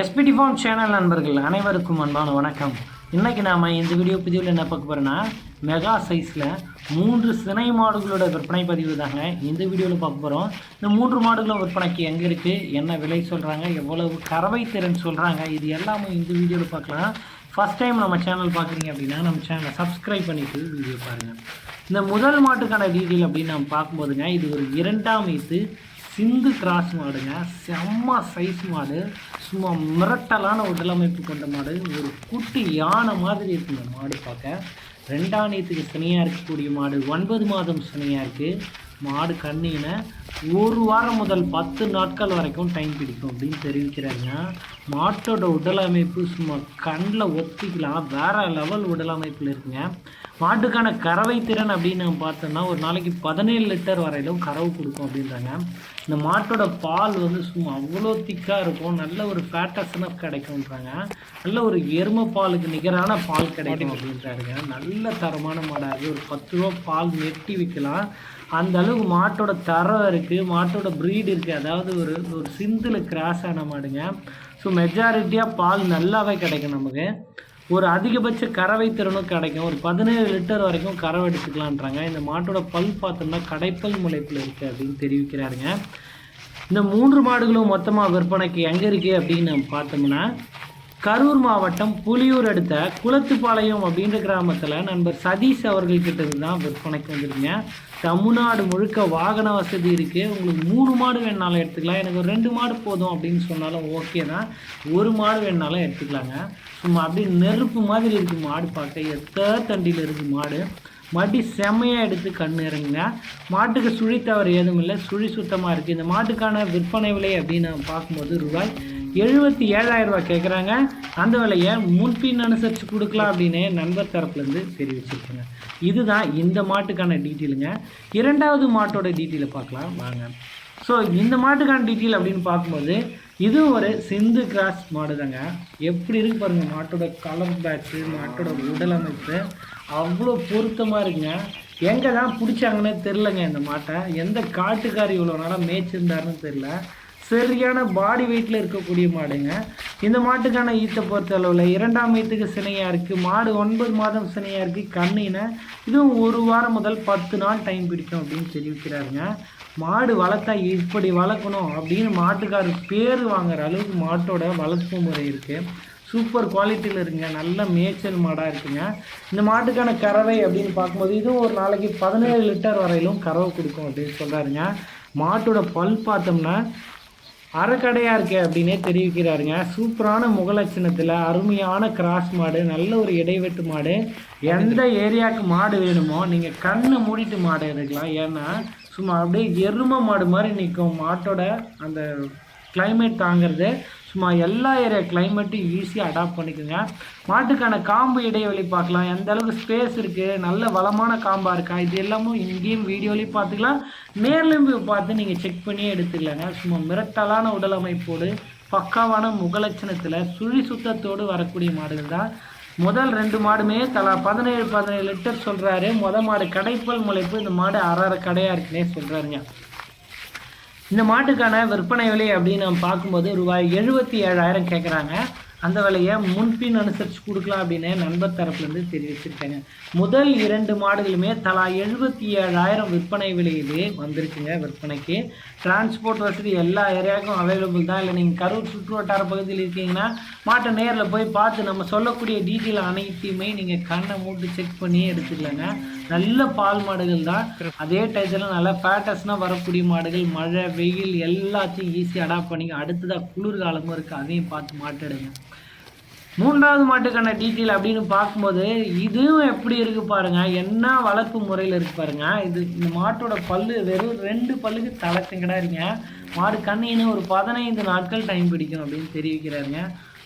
SPD phone channel நண்பர்கள் அனைவருக்கும் அன்பான வணக்கம். இன்றைக்கி நாம் இந்த வீடியோ பதிவில் என்ன பார்க்க போகிறோன்னா மெகா சைஸில் மூன்று சினை மாடுகளோட விற்பனை பதிவு தாங்க இந்த வீடியோவில் பார்க்க போகிறோம் இந்த மூன்று மாடுகளும் விற்பனைக்கு எங்கே இருக்குது என்ன விலை சொல்கிறாங்க எவ்வளவு கறவை திறன் சொல்கிறாங்க இது எல்லாமே இந்த வீடியோவில் பார்க்கலாம். ஃபஸ்ட் டைம் நம்ம சேனல் பார்க்குறீங்க அப்படின்னா நம்ம சேனலை சப்ஸ்கிரைப் பண்ணிவிட்டு வீடியோ பாருங்கள் இந்த முதல் மாட்டுக்கான டீட்டெயில் அப்படின்னு நம்ம பார்க்கும்போதுங்க இது ஒரு இரண்டாம் ஈத்து சிந்து கிராஸ் மாடுங்க. செம்ம சைஸ் மாடு. சும்மா மிரட்டலான உடலமைப்பு கொண்ட மாடு. ஒரு குட்டி யானை மாதிரி இருக்குங்க மாடு பார்க்க. ரெண்டாம் நீத்துக்கு சினையாக இருக்கக்கூடிய மாடு. ஒன்பது மாதம் சினையாக இருக்குது மாடு கண்ணின ஒரு வாரம் முதல் பத்து நாட்கள் வரைக்கும் டைம் பிடிக்கும் அப்படின்னு தெரிவிக்கிறாருங்க. மாட்டோட உடலமைப்பு சும்மா கண்ணில் ஒத்திக்கலாம். வேற லெவல் உடலமைப்பில் இருக்குங்க. மாட்டுக்கான கறவை திறன் அப்படின்னு நம்ம பார்த்தோம்னா ஒரு நாளைக்கு பதினேழு லிட்டர் வரையிலும் கறவை கொடுக்கும் அப்படின்றாங்க. இந்த மாட்டோட பால் வந்து சும்மா அவ்வளோ திக்காக இருக்கும். நல்ல ஒரு ஃபேட்டஸ்னஸ் கிடைக்கும்ன்றாங்க. நல்ல ஒரு எருமை பாலுக்கு நிகரான பால் கிடைக்கும் அப்படின்றாருங்க. நல்ல தரமான மாடாக ஒரு பத்து ரூபா பால் நெட்டி விற்கலாம் அந்த அளவுக்கு மாட்டோட தரம் இருக்குது மாட்டோட ப்ரீடு இருக்குது அதாவது ஒரு ஒரு சிந்தில் கிராஸ் ஆன மாடுங்க. ஸோ மெஜாரிட்டியாக பால் நல்லாவே கிடைக்கும் நமக்கு. ஒரு அதிகபட்ச கறவை திறனும் கிடைக்கும். ஒரு பதினேழு லிட்டர் வரைக்கும் கறவை எடுத்துக்கலான்றாங்க இந்த மாட்டோட பல் பார்த்தோம்னா கடைப்பல் முளைப்பில் இருக்குது அப்படின்னு தெரிவிக்கிறாருங்க. இந்த மூன்று மாடுகளும் மொத்தமாக விற்பனைக்கு எங்கே இருக்குது அப்படின்னு நம்ம பார்த்தோம்னா கரூர் மாவட்டம் புலியூர் அடுத்த குளத்துப்பாளையம் அப்படின்ற கிராமத்தில் நண்பர் சதீஷ் அவர்கள்கிட்ட இருந்து தான் விற்பனைக்கு வந்துருங்க தமிழ்நாடு முழுக்க வாகன வசதி இருக்குது உங்களுக்கு மூணு மாடு வேணாலும் எடுத்துக்கலாம். எனக்கு ஒரு ரெண்டு மாடு போதும் அப்படின்னு சொன்னாலும் ஓகே தான். ஒரு மாடு வேணாலும் எடுத்துக்கலாங்க. சும்மா அப்படியே நெருப்பு மாதிரி இருக்குது மாடு பார்க்க. எத்த தண்டியில் இருக்குது மாடு. மடி செம்மையாக எடுத்து கண் இறங்குங்க. மாட்டுக்கு சுழி தவறு ஏதும் இல்லை. சுழி சுத்தமாக இருக்குது இந்த மாட்டுக்கான விற்பனை விலை அப்படின்னு பார்க்கும்போது ரூபாய் எழுபத்தி ஏழாயிரம் ரூபாய் கேட்குறாங்க அந்த விலையை முன்பின் அனுசரித்து கொடுக்கலாம் அப்படின்னு நண்பர் தரப்புலேருந்து தெரிவிச்சிருக்கேங்க. இதுதான் இந்த மாட்டுக்கான டீட்டெயிலுங்க. இரண்டாவது மாட்டோட டீட்டெயிலை பார்க்கலாம். வாங்க. ஸோ இந்த மாட்டுக்கான டீட்டெயில் அப்படின்னு பார்க்கும்போது இதுவும் ஒரு சிந்து கிராஸ் மாடு தாங்க எப்படி இருக்கு பாருங்கள் மாட்டோட கலர் பேட்ச்சு மாட்டோட உடல் அமைப்பு. அவ்வளோ பொருத்தமாக இருக்குங்க. எங்கே தான் பிடிச்சாங்கன்னே தெரிலங்க இந்த மாட்டை. எந்த காட்டுக்காரி இவ்வளோ நாளாக மேய்ச்சிருந்தாருன்னு தெரில சரியான பாடி வெயிட்டில் இருக்கக்கூடிய மாடுங்க. இந்த மாட்டுக்கான ஈத்தை பொறுத்த அளவில் இரண்டாம் ஈத்துக்கு சினையாக இருக்குது மாடு ஒன்பது மாதம் சினையாக இருக்குது கண்ணின இதுவும் ஒரு வாரம் முதல் பத்து நாள் டைம் பிடிக்கும் அப்படின்னு தெரிவிக்கிறாருங்க. மாடு வளர்த்தா இப்படி வளர்க்கணும் அப்படின்னு மாட்டுக்காரர் பேர் வாங்குற அளவுக்கு மாட்டோட வளர்ப்பு முறை இருக்குது சூப்பர் குவாலிட்டியில் இருக்குங்க. நல்ல மேய்ச்சல் மாடாக இருக்குங்க. இந்த மாட்டுக்கான கறவை அப்படின்னு பார்க்கும்போது இதுவும் ஒரு நாளைக்கு பதினேழு லிட்டர் வரையிலும் கறவை கொடுக்கும் அப்படின்னு சொல்கிறாருங்க மாட்டோட பல் பார்த்தோம்னா அறக்கடையாக இருக்கே அப்படின்னே தெரிவிக்கிறாருங்க. சூப்பரான முகலட்சணத்தில் அருமையான கிராஸ் மாடு நல்ல ஒரு இடைவெட்டு மாடு. எந்த ஏரியாவுக்கு மாடு வேணுமோ நீங்கள் கண்ணை மூடிட்டு மாடு எடுக்கலாம். ஏன்னா சும்மா அப்படியே எருமை மாடு மாதிரி நிற்கும். மாட்டோட அந்த கிளைமேட் தாங்கிறது சும்மா எல்லா ஏரியா கிளைமேட்டும் ஈஸியாக அடாப்ட் பண்ணிக்கோங்க. மாட்டுக்கான காம்பு இடைவெளி பார்க்கலாம். எந்த அளவுக்கு ஸ்பேஸ் இருக்குது நல்ல வளமான காம்பாக இருக்கா? இது எல்லாமும் இங்கேயும் வீடியோலையும் பார்த்துக்கலாம். நேர்லையும் போய் பார்த்து நீங்கள் செக் பண்ணியே எடுத்துக்கலாங்க. சும்மா மிரட்டலான உடல் அமைப்போடு பக்காவான முகலட்சணத்தில் சுழி சுத்தத்தோடு வரக்கூடிய மாடுகள் தான். முதல் ரெண்டு மாடுமே தலா பதினேழு பதினேழு லிட்டர் சொல்கிறாரு முத மாடு கடைப்பல் முளைப்பு இந்த மாடு அரை அரை கடையாக இருக்குன்னே சொல்கிறாருங்க இந்த மாட்டுக்கான விற்பனை விலை அப்படின்னு நம்ம பார்க்கும்போது ரூபாய் எழுபத்தி ஏழாயிரம் கேட்குறாங்க அந்த விலையை முன்பின் அனுசரித்து கொடுக்கலாம் அப்படின்னு நண்பர் தரப்புலேருந்து தெரிவிச்சிருக்காங்க. முதல் இரண்டு மாடுகளுமே தலா எழுபத்தி ஏழாயிரம் விற்பனை விலையிலே வந்திருக்குங்க விற்பனைக்கு. டிரான்ஸ்போர்ட் வசதி எல்லா ஏரியாவுக்கும் அவைலபிள் தான். இல்லை நீங்கள் கரூர் சுற்றுவட்டார பகுதியில் இருக்கீங்கன்னா மாட்டை நேரில் போய் பார்த்து நம்ம சொல்லக்கூடிய டீட்டெயில் அனைத்தையுமே நீங்கள் கண்ணை மூட்டு செக் பண்ணி எடுத்துக்கலாங்க. நல்ல பால் மாடுகள் தான். அதே டயத்தில் நல்ல ஃபேட்டஸ்னால் வரக்கூடிய மாடுகள் மழை வெயில் எல்லாத்தையும் ஈஸியாக அடாப்ட் பண்ணிங்க அடுத்ததாக குளிர்காலமும் இருக்குது அதையும் பார்த்து மாட்டெடுங்க மூன்றாவது மாட்டுக்கான டீட்டெயில் அப்படின்னு பார்க்கும்போது இதுவும் எப்படி இருக்குது பாருங்கள் என்ன வளர்ப்பு முறையில் இருக்கு பாருங்க. இது இந்த மாட்டோட பல்லு வெறும் ரெண்டு பல்லுக்கு தலைச்சங்கடா இருங்க. மாடு கண்ணின்னு ஒரு பதினைந்து நாட்கள் டைம் பிடிக்கும் அப்படின்னு தெரிவிக்கிறாருங்க.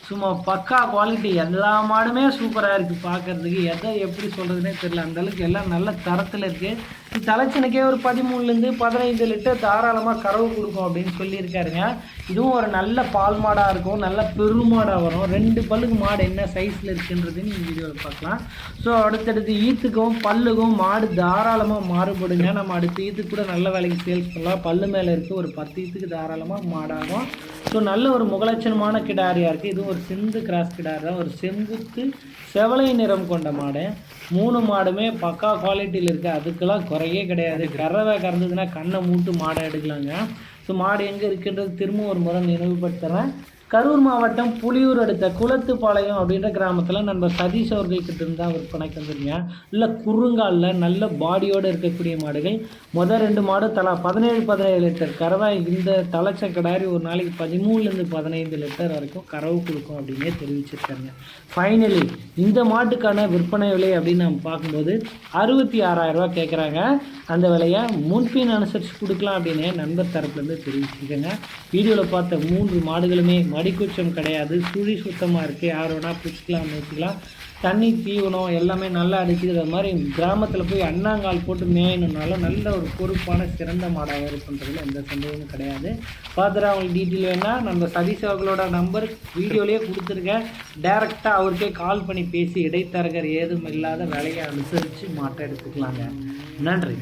சும்மா பக்கா குவாலிட்டி எல்லா மாடுமே சூப்பராக இருக்குது பார்க்குறதுக்கு எதை எப்படி சொல்கிறதுனே தெரில அந்த அளவுக்கு எல்லாம் நல்ல தரத்தில் இருக்குது தலைச்சனுக்கே ஒரு பதிமூணுலேருந்து பதினைந்து லிட்டர் தாராளமாக கறவு கொடுக்கும் அப்படின்னு சொல்லியிருக்காருங்க. இதுவும் ஒரு நல்ல பால் மாடாக இருக்கும் நல்ல பெருமாடாக வரும். ரெண்டு பல்லுக்கு மாடு என்ன சைஸில் இருக்குன்றது நீங்கள் வீடியோவில் பார்க்கலாம். ஸோ அடுத்தடுத்து ஈத்துக்கும் பல்லுக்கும் மாடு தாராளமாக மாறுபடுங்க. நம்ம அடுத்த ஈத்துக்கு கூட நல்ல வேலைக்கு சேல்ஸ் பண்ணலாம். பல்லு மேலே இருக்க ஒரு பத்து ஈத்துக்கு தாராளமாக மாடாகும். ஸோ நல்ல ஒரு முகலட்சணமான கிடாரியாக இருக்குது. இதுவும் ஒரு சிந்து கிராஸ் கிடார் தான். ஒரு செங்குத்து செவலை நிறம் கொண்ட மாடு. மூணு மாடுமே பக்கா குவாலிட்டியில் இருக்குது அதுக்கெல்லாம் குறையே கிடையாது. கறவை கறந்ததுன்னா கண்ணை மூட்டு மாடை எடுக்கலாங்க. ஸோ மாடு எங்கே இருக்குன்றது திரும்ப ஒரு முறை நினைவுபடுத்துகிறேன் கரூர் மாவட்டம் புலியூர் அடுத்த குளத்துப்பாளையம் அப்படின்ற கிராமத்தில் நம்ம சதீஷ் அவர்கள்கிட்ட இருந்தால் விற்பனை விற்பனைக்கு வந்துருங்க இல்லை குறுங்காலில் நல்ல பாடியோடு இருக்கக்கூடிய மாடுகள். மொதல் ரெண்டு மாடு தலா பதினேழு பதினேழு லிட்டர் கறவை. இந்த தலைச்ச கிடாரி ஒரு நாளைக்கு பதிமூணுலேருந்து பதினைந்து லிட்டர் வரைக்கும் கறவு கொடுக்கும் அப்படின்னே தெரிவிச்சிருக்காங்க. ஃபைனலி இந்த மாட்டுக்கான விற்பனை விலை அப்படின்னு நம்ம பார்க்கும்போது அறுபத்தி ஆறாயிரரூவா கேட்குறாங்க அந்த விலையை முன்பின் அனுசரித்து கொடுக்கலாம் அப்படின்னு நண்பர் தரப்புலேருந்து தெரிவிச்சிருக்கேங்க. வீடியோவில் பார்த்த மூன்று மாடுகளுமே மடிக்குச்சம் கிடையாது. சுழி சுத்தமாக இருக்குது யார் வேணால் பிடிச்சிக்கலாம் வச்சுக்கலாம் தண்ணி தீவனம் எல்லாமே நல்லா அடிக்குது. அது மாதிரி கிராமத்தில் போய் அண்ணாங்கால் போட்டு மேயணுனாலும் நல்ல ஒரு பொறுப்பான சிறந்த மாடாக இருக்குன்றதுல எந்த சந்தேகமும் கிடையாது. ஃபர்தராக அவங்களுக்கு டீட்டெயில் வேணால் நம்ம சதீஷ் அவர்களோட நம்பர் வீடியோலேயே கொடுத்துருக்கேன். டேரெக்டாக அவருக்கே கால் பண்ணி பேசி இடைத்தரகர் ஏதும் இல்லாத வேலையை அனுசரித்து மாட்டை எடுத்துக்கலாங்க. நன்றி.